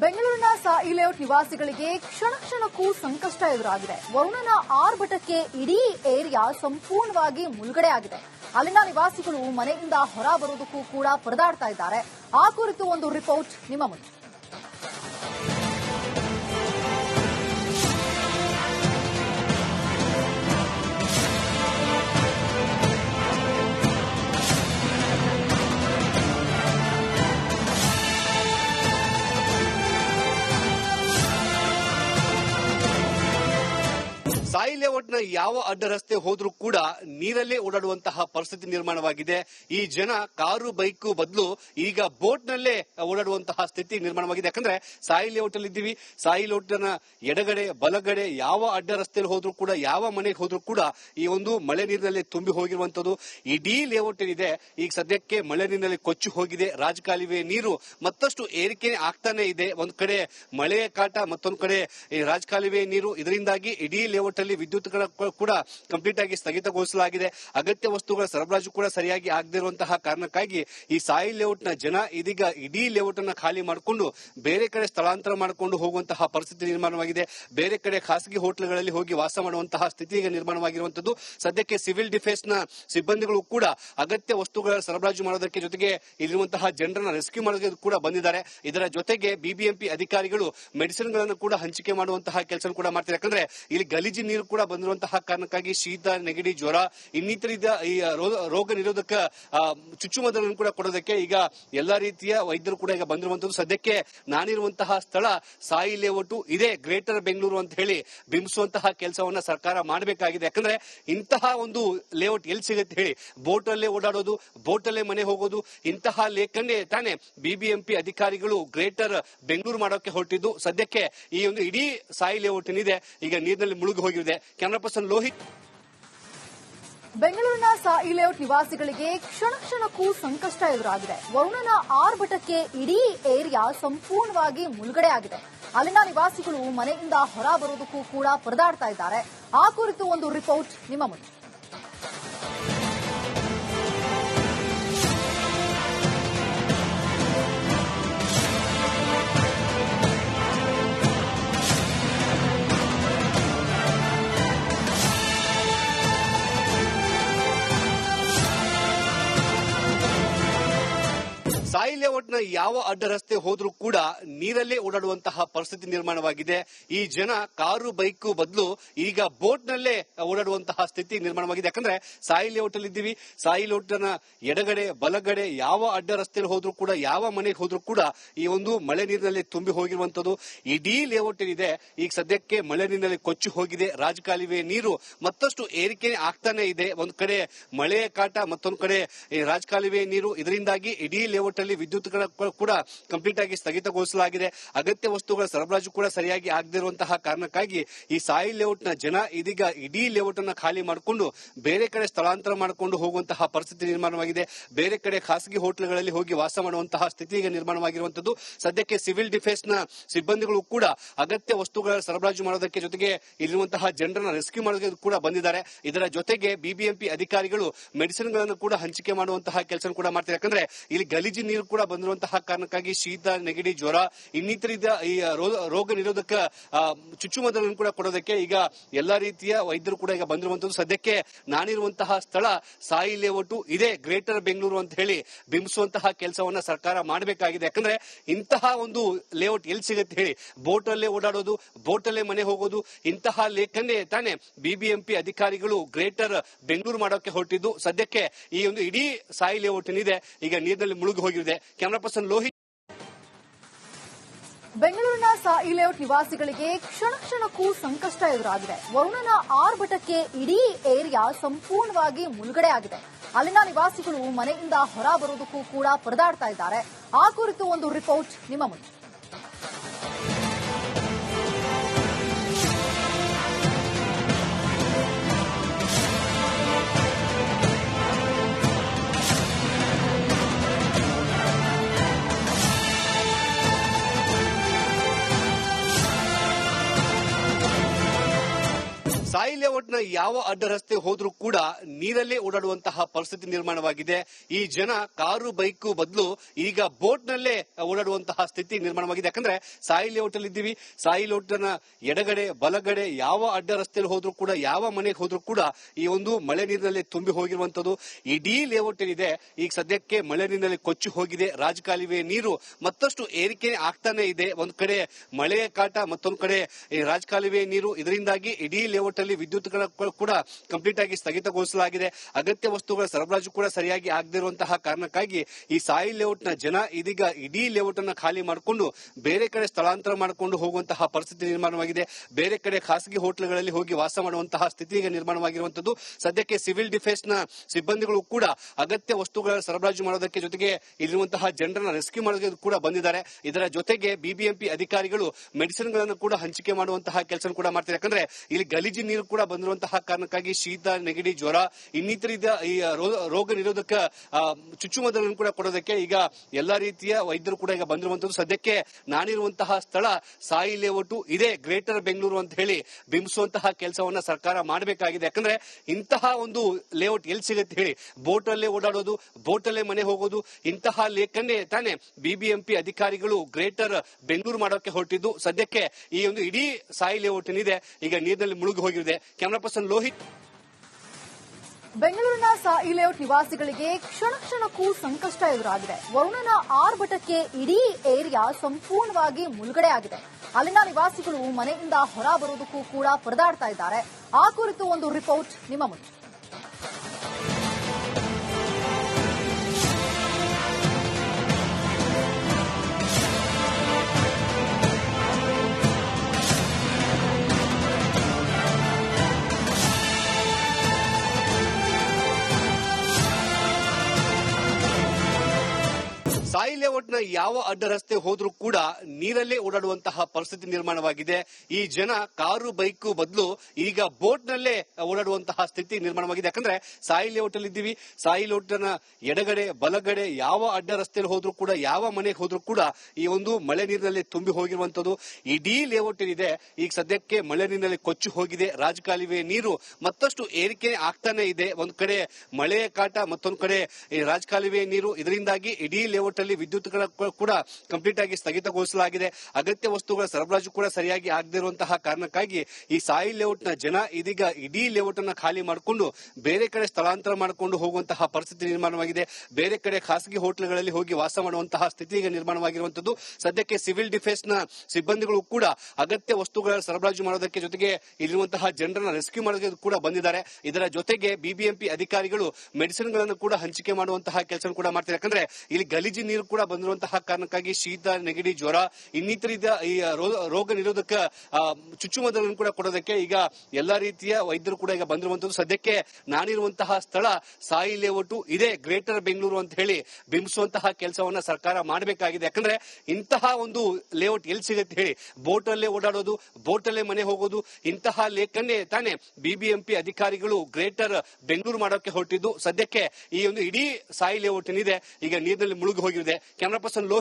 ಬೆಂಗಳೂರಿನ ಸಾಯಿ ಲೇಔಟ್ ನಿವಾಸಿಗಳಿಗೆ ಕ್ಷಣ ಕ್ಷಣಕ್ಕೂ ಸಂಕಷ್ಟ ಎದುರಾಗಿದೆ. ವರುಣನ ಆರ್ಭಟಕ್ಕೆ ಇಡೀ ಏರಿಯಾ ಸಂಪೂರ್ಣವಾಗಿ ಮುಳುಗಡೆ ಆಗಿದೆ. ಅಲ್ಲಿನ ನಿವಾಸಿಗಳು ಮನೆಯಿಂದ ಹೊರ ಬರೋದಕ್ಕೂ ಕೂಡ ಪರದಾಡ್ತಾ ಇದ್ದಾರೆ. ಆ ಕುರಿತು ಒಂದು ರಿಪೋರ್ಟ್ ನಿಮ್ಮ ಮುಂದೆ. ಸಾಯಿ ಯಾವ ಅಡ್ಡ ರಸ್ತೆ ಹೋದ್ರೂ ಕೂಡ ನೀರಲ್ಲೇ ಓಡಾಡುವಂತಹ ಪರಿಸ್ಥಿತಿ ನಿರ್ಮಾಣವಾಗಿದೆ. ಈ ಜನ ಕಾರು, ಬೈಕ್ ಬದಲು ಈಗ ಬೋಟ್ ನಲ್ಲೇ ಓಡಾಡುವಂತಹ ಸ್ಥಿತಿ ನಿರ್ಮಾಣವಾಗಿದೆ. ಯಾಕಂದ್ರೆ ಸಾಯಿ ಲೇಔಟ್ ಅಲ್ಲಿ ಇದ್ದೀವಿ. ಸಾಯಿ ಲೇಔಟ್ನ ಎಡಗಡೆ, ಬಲಗಡೆ ಯಾವ ಅಡ್ಡ ರಸ್ತೆಯಲ್ಲಿ ಹೋದ್ರೂ ಕೂಡ, ಯಾವ ಮನೆಗೆ ಹೋದ್ರೂ ಕೂಡ ಈ ಒಂದು ಮಳೆ ನೀರಿನಲ್ಲಿ ತುಂಬಿ ಹೋಗಿರುವಂತದ್ದು ಇಡೀ ಲೇಔಟ್ ಏನಿದೆ ಈಗ ಸದ್ಯಕ್ಕೆ ಮಳೆ ನೀರಿನಲ್ಲಿ ಕೊಚ್ಚಿ ಹೋಗಿದೆ. ರಾಜಕಾಲುವೆ ನೀರು ಮತ್ತಷ್ಟು ಏರಿಕೆ ಆಗ್ತಾನೆ ಇದೆ. ಒಂದ್ ಕಡೆ ಮಳೆಯ ಕಾಟ, ಮತ್ತೊಂದು ಕಡೆ ರಾಜಕಾಲುವೆ ನೀರು. ಇದರಿಂದಾಗಿ ಇಡೀ ಲೇಔಟ್ ಅಲ್ಲಿ ವಿದ್ಯುತ್ ಕೂಡ ಕಂಪ್ಲೀಟ್ ಆಗಿ ಸ್ಥಗಿತಗೊಳಿಸಲಾಗಿದೆ. ಅಗತ್ಯ ವಸ್ತುಗಳ ಸರಬರಾಜು ಕೂಡ ಸರಿಯಾಗಿ ಆಗದಿರುವಂತಹ ಕಾರಣಕ್ಕಾಗಿ ಈ ಸಾಯಿ ಲೇಔಟ್ನ ಜನ ಇದೀಗ ಇಡೀ ಲೇಔಟ್ ಅನ್ನ ಖಾಲಿ ಮಾಡಿಕೊಂಡು ಬೇರೆ ಕಡೆ ಸ್ಥಳಾಂತರ ಮಾಡಿಕೊಂಡು ಹೋಗುವಂತಹ ಪರಿಸ್ಥಿತಿ ನಿರ್ಮಾಣವಾಗಿದೆ. ಬೇರೆ ಕಡೆ ಖಾಸಗಿ ಹೋಟೆಲ್ಗಳಲ್ಲಿ ಹೋಗಿ ವಾಸ ಮಾಡುವಂತಹ ಸ್ಥಿತಿ ನಿರ್ಮಾಣವಾಗಿರುವಂತದ್ದು ಸದ್ಯಕ್ಕೆ ಸಿವಿಲ್ ಡಿಫೆನ್ಸ್ನ ಸಿಬ್ಬಂದಿಗಳು ಕೂಡ ಅಗತ್ಯ ವಸ್ತುಗಳ ಸರಬರಾಜು ಮಾಡೋದಕ್ಕೆ ಜೊತೆಗೆ ಇಲ್ಲಿರುವಂತಹ ಜನರನ್ನ ರೆಸ್ಕ್ಯೂ ಮಾಡೋದಕ್ಕೆ ಕೂಡ ಬಂದಿದ್ದಾರೆ. ಇದರ ಜೊತೆಗೆ ಬಿಬಿಎಂಪಿ ಅಧಿಕಾರಿಗಳು ಮೆಡಿಸಿನ್ಗಳನ್ನು ಕೂಡ ಹಂಚಿಕೆ ಮಾಡುವಂತಹ ಕೆಲಸ ಕೂಡ ಮಾಡ್ತಾರೆ ಯಾಕಂದ್ರೆ ಇಲ್ಲಿ ಗಲೀಜು ನೀರು ಕೂಡ ಬಂದಿರುವಂತಹ ಕಾರಣಕ್ಕಾಗಿ ಶೀತ, ನೆಗಡಿ, ಜ್ವರ, ಇನ್ನಿತರ ಈ ರೋಗ ನಿರೋಧಕ ಚುಚ್ಚುಮದ್ದನ್ನು ಕೂಡ ಕೊಡೋದಕ್ಕೆ ಈಗ ಎಲ್ಲಾ ರೀತಿಯ ವೈದ್ಯರು ಕೂಡ ಈಗ ಬಂದಿರುವಂತದ್ದು ಸದ್ಯಕ್ಕೆ ನಾನಿರುವಂತಹ ಸ್ಥಳ ಸಾಯಿ ಲೇಔಟು ಇದೇ, ಗ್ರೇಟರ್ ಬೆಂಗಳೂರು ಅಂತ ಹೇಳಿ ಬಿಂಬಿಸುವಂತಹ ಕೆಲಸವನ್ನ ಸರ್ಕಾರ ಮಾಡಬೇಕಾಗಿದೆ. ಯಾಕಂದ್ರೆ ಇಂತಹ ಒಂದು ಲೇಔಟ್ ಎಲ್ಲಿ ಸಿಗುತ್ತೆ ಹೇಳಿ? ಬೋಟ್ ಅಲ್ಲೇ ಓಡಾಡೋದು ಬೋಟ್ ಅಲ್ಲೇ ಮನೆ ಹೋಗೋದು, ಇಂತಹ ಲೇಖನ್ನೇ ತಾನೆ ಬಿಬಿಎಂಪಿ ಅಧಿಕಾರಿಗಳು ಗ್ರೇಟರ್ ಬೆಂಗಳೂರು ಮಾಡೋಕೆ ಹೊರಟಿದ್ದು. ಸದ್ಯಕ್ಕೆ ಈ ಒಂದು ಇಡೀ ಸಾಯಿ ಲೇಔಟ್ ಏನಿದೆ ಈಗ ನೀರಿನಲ್ಲಿ ಮುಳುಗಿ ಹೋಗಿದೆ. ಕ್ಯಾಮರಾ ಪರ್ಸನ್ ಲೋಹಿತ್ ಬೆಂಗಳೂರಿನ ಸಾಯಿ ಲೇಔಟ್ ನಿವಾಸಿಗಳಿಗೆ ಕ್ಷಣ ಕ್ಷಣಕ್ಕೂ ಸಂಕಷ್ಟ ಎದುರಾಗಿದೆ ವರುಣನ ಆರ್ಭಟಕ್ಕೆ ಇಡೀ ಏರಿಯಾ ಸಂಪೂರ್ಣವಾಗಿ ಮುಳುಗಡೆ ಆಗಿದೆ ಅಲ್ಲಿನ ನಿವಾಸಿಗಳು ಮನೆಯಿಂದ ಹೊರ ಬರೋದಕ್ಕೂ ಕೂಡ ಪರದಾಡ್ತಾ ಇದ್ದಾರೆ ಆ ಕುರಿತು ಒಂದು ರಿಪೋರ್ಟ್ ನಿಮ್ಮ ಮುಂದೆ ನ ಯಾವ ಅಡ್ಡ ರಸ್ತೆ ಹೋದ್ರೂ ಕೂಡ ನೀರಲ್ಲೇ ಓಡಾಡುವಂತಹ ಪರಿಸ್ಥಿತಿ ನಿರ್ಮಾಣವಾಗಿದೆ. ಈ ಜನ ಕಾರು, ಬೈಕ್ ಬದಲು ಈಗ ಬೋಟ್ ನಲ್ಲೇ ಓಡಾಡುವಂತಹ ಸ್ಥಿತಿ ನಿರ್ಮಾಣವಾಗಿದೆ. ಯಾಕಂದ್ರೆ ಸಾಯಿ ಲೇಔಟ್ ಅಲ್ಲಿ ಇದ್ದೀವಿ. ಸಾಯಿ ಲೇಔಟ್ ಎಡಗಡೆ, ಬಲಗಡೆ ಯಾವ ಅಡ್ಡ ರಸ್ತೆಯಲ್ಲಿ ಹೋದ್ರೂ ಕೂಡ, ಯಾವ ಮನೆಗೆ ಹೋದ್ರೂ ಕೂಡ ಈ ಒಂದು ಮಳೆ ನೀರಿನಲ್ಲಿ ತುಂಬಿ ಹೋಗಿರುವಂತದ್ದು ಇಡೀ ಲೇಔಟ್ ಏನಿದೆ. ಈಗ ಸದ್ಯಕ್ಕೆ ಮಳೆ ನೀರಿನಲ್ಲಿ ಕೊಚ್ಚಿ ಹೋಗಿದೆ. ರಾಜಕಾಲುವೆ ನೀರು ಮತ್ತಷ್ಟು ಏರಿಕೆ ಆಗ್ತಾನೆ ಇದೆ. ಒಂದ್ ಕಡೆ ಮಳೆಯ ಕಾಟ, ಮತ್ತೊಂದು ಕಡೆ ರಾಜಕಾಲುವೆ ನೀರು. ಇದರಿಂದಾಗಿ ಇಡೀ ಲೇಔಟ್ ಅಲ್ಲಿ ವಿದ್ಯುತ್ ಕೂಡ ಕಂಪ್ಲೀಟ್ ಆಗಿ ಸ್ಥಗಿತಗೊಳಿಸಲಾಗಿದೆ. ಅಗತ್ಯ ವಸ್ತುಗಳ ಸರಬರಾಜು ಕೂಡ ಸರಿಯಾಗಿ ಆಗದಿರುವಂತಹ ಕಾರಣಕ್ಕಾಗಿ ಈ ಸಾಯಿ ಲೇಔಟ್ನ ಜನ ಇದೀಗ ಇಡೀ ಲೇಔಟ್ ಅನ್ನ ಖಾಲಿ ಮಾಡಿಕೊಂಡು ಬೇರೆ ಕಡೆ ಸ್ಥಳಾಂತರ ಮಾಡಿಕೊಂಡು ಹೋಗುವಂತಹ ಪರಿಸ್ಥಿತಿ ನಿರ್ಮಾಣವಾಗಿದೆ. ಬೇರೆ ಕಡೆ ಖಾಸಗಿ ಹೋಟೆಲ್ಗಳಲ್ಲಿ ಹೋಗಿ ವಾಸ ಮಾಡುವಂತಹ ಸ್ಥಿತಿ ಈಗ ನಿರ್ಮಾಣವಾಗಿರುವಂತದ್ದು ಸದ್ಯಕ್ಕೆ ಸಿವಿಲ್ ಡಿಫೆನ್ಸ್ನ ಸಿಬ್ಬಂದಿಗಳು ಕೂಡ ಅಗತ್ಯ ವಸ್ತುಗಳ ಸರಬರಾಜು ಮಾಡೋದಕ್ಕೆ ಜೊತೆಗೆ ಇಲ್ಲಿರುವಂತಹ ಜನರನ್ನ ರೆಸ್ಕ್ಯೂ ಮಾಡೋದಕ್ಕೆ ಕೂಡ ಬಂದಿದ್ದಾರೆ. ಇದರ ಜೊತೆಗೆ ಬಿಬಿಎಂಪಿ ಅಧಿಕಾರಿಗಳು ಮೆಡಿಸಿನ್ಗಳನ್ನು ಕೂಡ ಹಂಚಿಕೆ ಮಾಡುವಂತಹ ಕೆಲಸ ಕೂಡ ಮಾಡ್ತಾರೆ ಯಾಕಂದ್ರೆ ಇಲ್ಲಿ ಗಲೀಜು ನೀರು ಕೂಡ ಬಂದಿರುವಂತಹ ಕಾರಣಕ್ಕಾಗಿ ಶೀತ, ನೆಗಡಿ, ಜ್ವರ, ಇನ್ನಿತರ ಈ ರೋಗ ನಿರೋಧಕ ಚುಚ್ಚುಮದ್ದನ್ನು ಕೂಡ ಕೊಡೋದಕ್ಕೆ ಈಗ ಎಲ್ಲಾ ರೀತಿಯ ವೈದ್ಯರು ಕೂಡ ಈಗ ಬಂದಿರುವಂತದ್ದು ಸದ್ಯಕ್ಕೆ ನಾನಿರುವಂತಹ ಸ್ಥಳ ಸಾಯಿ ಲೇಔಟು ಇದೇ, ಗ್ರೇಟರ್ ಬೆಂಗಳೂರು ಅಂತ ಹೇಳಿ ಬಿಂಬಿಸುವಂತಹ ಕೆಲಸವನ್ನ ಸರ್ಕಾರ ಮಾಡಬೇಕಾಗಿದೆ. ಯಾಕಂದ್ರೆ ಇಂತಹ ಒಂದು ಲೇಔಟ್ ಎಲ್ಲಿ ಸಿಗುತ್ತೆ ಹೇಳಿ? ಬೋಟ್ ಅಲ್ಲೇ ಓಡಾಡೋದು ಬೋಟ್ ಅಲ್ಲೇ ಮನೆ ಹೋಗೋದು, ಇಂತಹ ಲೇಖನೇ ತಾನೆ ಬಿಬಿಎಂಪಿ ಅಧಿಕಾರಿಗಳು ಗ್ರೇಟರ್ ಬೆಂಗಳೂರು ಮಾಡೋಕೆ ಹೊರಟಿದ್ದು. ಸದ್ಯಕ್ಕೆ ಈ ಒಂದು ಇಡೀ ಸಾಯಿ ಲೇಔಟ್ ಏನಿದೆ ಈಗ ನೀರಿನಲ್ಲಿ ಮುಳುಗಿ ಹೋಗಿದೆ. Camera person Lohith. ಬೆಂಗಳೂರಿನ ಸಾಯಿ ಲೇಔಟ್ ನಿವಾಸಿಗಳಿಗೆ ಕ್ಷಣ ಕ್ಷಣಕ್ಕೂ ಸಂಕಷ್ಟ ಎದುರಾಗಿದೆ. ವರುಣನ ಆರ್ಭಟಕ್ಕೆ ಇಡೀ ಏರಿಯಾ ಸಂಪೂರ್ಣವಾಗಿ ಮುಳುಗಡೆ ಆಗಿದೆ. ಅಲ್ಲಿನ ನಿವಾಸಿಗಳು ಮನೆಯಿಂದ ಹೊರ ಬರೋದಕ್ಕೂ ಕೂಡ ಪರದಾಡ್ತಾ ಇದ್ದಾರೆ. ಆ ಕುರಿತು ಒಂದು ರಿಪೋರ್ಟ್ ನಿಮ್ಮ ಮುಂದೆ. ಸಾಯಿ ಲೇಔಟ್ನ ಯಾವ ಅಡ್ಡ ರಸ್ತೆ ಹೋದ್ರೂ ಕೂಡ ನೀರಲ್ಲೇ ಓಡಾಡುವಂತಹ ಪರಿಸ್ಥಿತಿ ನಿರ್ಮಾಣವಾಗಿದೆ. ಈ ಜನ ಕಾರು, ಬೈಕ್ ಬದಲು ಈಗ ಬೋಟ್ನಲ್ಲೇ ಓಡಾಡುವಂತಹ ಸ್ಥಿತಿ ನಿರ್ಮಾಣವಾಗಿದೆ. ಯಾಕಂದ್ರೆ ಸಾಯಿ ಲೇಔಟ್ ಅಲ್ಲಿ ಇದ್ದೀವಿ. ಸಾಯಿ ಲೇಔಟ್ನ ಎಡಗಡೆ, ಬಲಗಡೆ ಯಾವ ಅಡ್ಡ ರಸ್ತೆಯಲ್ಲಿ ಹೋದ್ರೂ ಕೂಡ, ಯಾವ ಮನೆಗೆ ಹೋದ್ರೂ ಕೂಡ ಈ ಒಂದು ಮಳೆ ನೀರಿನಲ್ಲಿ ತುಂಬಿ ಹೋಗಿರುವಂತದ್ದು ಇಡೀ ಲೇಔಟ್ ಏನಿದೆ ಈಗ ಸದ್ಯಕ್ಕೆ ಮಳೆ ನೀರಿನಲ್ಲಿ ಕೊಚ್ಚಿ ಹೋಗಿದೆ. ರಾಜಕಾಲುವೆ ನೀರು ಮತ್ತಷ್ಟು ಏರಿಕೆ ಆಗ್ತಾನೆ ಇದೆ. ಒಂದ್ ಕಡೆ ಮಳೆಯ ಕಾಟ, ಮತ್ತೊಂದು ಕಡೆ ರಾಜಕಾಲುವೆ ನೀರು. ಇದರಿಂದಾಗಿ ಇಡೀ ಲೇಔಟ್ ಅಲ್ಲಿ ವಿದ್ಯುತ್ಗಳ ಕೂಡ ಕಂಪ್ಲೀಟ್ ಆಗಿ ಸ್ಥಗಿತಗೊಳಿಸಲಾಗಿದೆ. ಅಗತ್ಯ ವಸ್ತುಗಳ ಸರಬರಾಜು ಕೂಡ ಸರಿಯಾಗಿ ಆಗದಿರುವಂತಹ ಕಾರಣಕ್ಕಾಗಿ ಈ ಸಾಯಿ ಲೇಔಟ್ನ ಜನ ಇದೀಗ ಇಡೀ ಲೇಔಟ್ ಅನ್ನ ಖಾಲಿ ಮಾಡಿಕೊಂಡು ಬೇರೆ ಕಡೆ ಸ್ಥಳಾಂತರ ಮಾಡಿಕೊಂಡು ಹೋಗುವಂತಹ ಪರಿಸ್ಥಿತಿ ನಿರ್ಮಾಣವಾಗಿದೆ. ಬೇರೆ ಕಡೆ ಖಾಸಗಿ ಹೋಟೆಲ್ಗಳಲ್ಲಿ ಹೋಗಿ ವಾಸ ಮಾಡುವಂತಹ ಸ್ಥಿತಿ ನಿರ್ಮಾಣವಾಗಿರುವಂತದ್ದು ಸದ್ಯಕ್ಕೆ ಸಿವಿಲ್ ಡಿಫೆನ್ಸ್ನ ಸಿಬ್ಬಂದಿಗಳು ಕೂಡ ಅಗತ್ಯ ವಸ್ತುಗಳ ಸರಬರಾಜು ಮಾಡೋದಕ್ಕೆ ಜೊತೆಗೆ ಇಲ್ಲಿರುವಂತಹ ಜನರನ್ನ ರೆಸ್ಕ್ಯೂ ಮಾಡೋದಕ್ಕೆ ಕೂಡ ಬಂದಿದ್ದಾರೆ. ಇದರ ಜೊತೆಗೆ ಬಿಬಿಎಂಪಿ ಅಧಿಕಾರಿಗಳು ಮೆಡಿಸಿನ್ಗಳನ್ನು ಕೂಡ ಹಂಚಿಕೆ ಮಾಡುವಂತಹ ಕೆಲಸ ಕೂಡ ಮಾಡ್ತಾರೆ ಯಾಕಂದ್ರೆ ಇಲ್ಲಿ ಗಲೀಜು ಕೂಡ ಬಂದಿರುವಂತಹ ಕಾರಣಕ್ಕಾಗಿ ಶೀತ, ನೆಗಡಿ, ಜ್ವರ, ಇನ್ನಿತರ ಈ ರೋಗ ನಿರೋಧಕ ಚುಚ್ಚುಮದ್ದನ್ನು ಕೂಡ ಕೊಡೋದಕ್ಕೆ ಈಗ ಎಲ್ಲಾ ರೀತಿಯ ವೈದ್ಯರು ಕೂಡ ಈಗ ಬಂದಿರುವಂತದ್ದು ಸದ್ಯಕ್ಕೆ ನಾನಿರುವಂತಹ ಸ್ಥಳ ಸಾಯಿ ಲೇಔಟು ಇದೇ, ಗ್ರೇಟರ್ ಬೆಂಗಳೂರು ಅಂತ ಹೇಳಿ ಬಿಂಬಿಸುವಂತಹ ಕೆಲಸವನ್ನ ಸರ್ಕಾರ ಮಾಡಬೇಕಾಗಿದೆ. ಯಾಕಂದ್ರೆ ಇಂತಹ ಒಂದು ಲೇಔಟ್ ಎಲ್ಲಿ ಸಿಗುತ್ತೆ ಹೇಳಿ? ಬೋಟ್ ಅಲ್ಲೇ ಓಡಾಡೋದು ಬೋಟ್ ಅಲ್ಲೇ ಮನೆ ಹೋಗೋದು, ಇಂತಹ ಲೇಖನ್ನೇ ತಾನೇ ಬಿಬಿಎಂಪಿ ಅಧಿಕಾರಿಗಳು ಗ್ರೇಟರ್ ಬೆಂಗಳೂರು ಮಾಡೋಕೆ ಹೊರಟಿದ್ದು. ಸದ್ಯಕ್ಕೆ ಈ ಒಂದು ಇಡೀ ಸಾಯಿ ಲೇಔಟ್ ಏನಿದೆ ಈಗ ನೀರಿನಲ್ಲಿ ಮುಳುಗಿ ಹೋಗಿದೆ ಕ್ಯಾಮರಾ ಪರ್ಸನ್ ಲೋಹಿತ್. ಬೆಂಗಳೂರಿನ ಸಾಯಿ ಲೇಔಟ್ ನಿವಾಸಿಗಳಿಗೆ ಕ್ಷಣ ಕ್ಷಣಕ್ಕೂ ಸಂಕಷ್ಟ ಎದುರಾಗಿದೆ. ವರುಣನ ಆರ್ಭಟಕ್ಕೆ ಇಡೀ ಏರಿಯಾ ಸಂಪೂರ್ಣವಾಗಿ ಮುಳುಗಡೆ ಆಗಿದೆ. ಅಲ್ಲಿನ ನಿವಾಸಿಗಳು ಮನೆಯಿಂದ ಹೊರ ಬರುವುದಕ್ಕೂ ಕೂಡ ಪರದಾಡ್ತಾ ಇದ್ದಾರೆ. ಆ ಕುರಿತು ಒಂದು ರಿಪೋರ್ಟ್ ನಿಮ್ಮ ಮುಂದೆ. ಸಾಯಿ ಲೇಔಟ್ನ ಯಾವ ಅಡ್ಡ ರಸ್ತೆ ಹೋದ್ರೂ ಕೂಡ ನೀರಲ್ಲೇ ಓಡಾಡುವಂತಹ ಪರಿಸ್ಥಿತಿ ನಿರ್ಮಾಣವಾಗಿದೆ. ಈ ಜನ ಕಾರು, ಬೈಕು ಬದಲು ಈಗ ಬೋಟ್ನಲ್ಲೇ ಓಡಾಡುವಂತಹ ಸ್ಥಿತಿ ನಿರ್ಮಾಣವಾಗಿದೆ. ಯಾಕಂದ್ರೆ ಸಾಯಿ ಲೇಔಟ್ ಅಲ್ಲಿ ಇದ್ದೀವಿ. ಸಾಯಿ ಲೇಔಟ್ನ ಎಡಗಡೆ, ಬಲಗಡೆ ಯಾವ ಅಡ್ಡ ರಸ್ತೆಯಲ್ಲಿ ಹೋದ್ರೂ ಕೂಡ, ಯಾವ ಮನೆಗೆ ಹೋದ್ರೂ ಕೂಡ ಈ ಒಂದು ಮಳೆ ನೀರಿನಲ್ಲಿ ತುಂಬಿ ಹೋಗಿರುವಂತದ್ದು ಇಡೀ ಲೇಔಟ್ ಏನಿದೆ ಈಗ ಸದ್ಯಕ್ಕೆ ಮಳೆ ನೀರಿನಲ್ಲಿ ಕೊಚ್ಚಿ ಹೋಗಿದೆ. ರಾಜಕಾಲುವೆ ನೀರು ಮತ್ತಷ್ಟು ಏರಿಕೆ ಆಗ್ತಾನೆ ಇದೆ. ಒಂದ್ ಕಡೆ ಮಳೆಯ ಕಾಟ, ಮತ್ತೊಂದು ಕಡೆ ರಾಜಕಾಲುವೆ ನೀರು. ಇದರಿಂದಾಗಿ ಇಡೀ ಲೇಔಟ್ ಅಲ್ಲಿ ವಿದ್ಯುತ್ಗಳ ಕೂಡ ಕಂಪ್ಲೀಟ್ ಆಗಿ ಸ್ಥಗಿತಗೊಳಿಸಲಾಗಿದೆ. ಅಗತ್ಯ ವಸ್ತುಗಳ ಸರಬರಾಜು ಕೂಡ ಸರಿಯಾಗಿ ಆಗದಿರುವಂತಹ ಕಾರಣಕ್ಕಾಗಿ ಈ ಸಾಯಿ ಲೇಔಟ್ನ ಜನ ಇದೀಗ ಇಡೀ ಲೇಔಟ್ ಅನ್ನ ಖಾಲಿ ಮಾಡಿಕೊಂಡು ಬೇರೆ ಕಡೆ ಸ್ಥಳಾಂತರ ಮಾಡಿಕೊಂಡು ಹೋಗುವಂತಹ ಪರಿಸ್ಥಿತಿ ನಿರ್ಮಾಣವಾಗಿದೆ. ಬೇರೆ ಕಡೆ ಖಾಸಗಿ ಹೋಟೆಲ್ಗಳಲ್ಲಿ ಹೋಗಿ ವಾಸ ಮಾಡುವಂತಹ ಸ್ಥಿತಿ ನಿರ್ಮಾಣವಾಗಿರುವಂತದ್ದು ಸದ್ಯಕ್ಕೆ ಸಿವಿಲ್ ಡಿಫೆನ್ಸ್ನ ಸಿಬ್ಬಂದಿಗಳು ಕೂಡ ಅಗತ್ಯ ವಸ್ತುಗಳ ಸರಬರಾಜು ಮಾಡೋದಕ್ಕೆ ಜೊತೆಗೆ ಇಲ್ಲಿರುವಂತಹ ಜನರನ್ನ ರೆಸ್ಕ್ಯೂ ಮಾಡೋದಕ್ಕೆ ಕೂಡ ಬಂದಿದ್ದಾರೆ. ಇದರ ಜೊತೆಗೆ ಬಿಬಿಎಂಪಿ ಅಧಿಕಾರಿಗಳು ಮೆಡಿಸಿನ್ಗಳನ್ನು ಕೂಡ ಹಂಚಿಕೆ ಮಾಡುವಂತಹ ಕೆಲಸ ಕೂಡ ಮಾಡ್ತಾರೆ ಯಾಕಂದ್ರೆ ಇಲ್ಲಿ ಗಲೀಜು ಕೂಡ ಬಂದಿರುವಂತಹ ಕಾರಣಕ್ಕಾಗಿ ಶೀತ, ನೆಗಡಿ, ಜ್ವರ ಇನ್ನಿತರ ಈ ರೋಗ ನಿರೋಧಕ ಚುಚ್ಚುಮದ್ದುಗಳನ್ನು ಕೂಡ ಕೊಡೋದಕ್ಕೆ ಈಗ ಎಲ್ಲಾ ರೀತಿಯ ವೈದ್ಯರು ಕೂಡ ಈಗ ಬಂದಿರುವಂತದ್ದು ಸದ್ಯಕ್ಕೆ ನಾನಿರುವಂತಹ ಸ್ಥಳ ಸಾಯಿ ಲೇಔಟು ಇದೇ, ಗ್ರೇಟರ್ ಬೆಂಗಳೂರು ಅಂತ ಹೇಳಿ ಬಿಂಬಿಸುವಂತಹ ಕೆಲಸವನ್ನ ಸರ್ಕಾರ ಮಾಡಬೇಕಾಗಿದೆ. ಯಾಕಂದ್ರೆ ಇಂತಹ ಒಂದು ಲೇಔಟ್ ಎಲ್ಲಿ ಸಿಗುತ್ತೆ ಹೇಳಿ? ಬೋಟ್ ಅಲ್ಲೇ ಓಡಾಡೋದು ಬೋಟ್ ಅಲ್ಲೇ ಮನೆ ಹೋಗೋದು, ಇಂತಹ ಲೇಖನ್ನೇ ತಾನೇ ಬಿಬಿಎಂಪಿ ಅಧಿಕಾರಿಗಳು ಗ್ರೇಟರ್ ಬೆಂಗಳೂರು ಮಾಡೋಕೆ ಹೊರಟಿದ್ದು. ಸದ್ಯಕ್ಕೆ ಈ ಒಂದು ಇಡೀ ಸಾಯಿ ಲೇಔಟ್ ಏನಿದೆ ಈಗ ನೀರಿನಲ್ಲಿ ಮುಳುಗಿ ಹೋಗಿದೆ ಕ್ಯಾಮರಾ ಪರ್ಸನ್ ಲೋಹಿತ್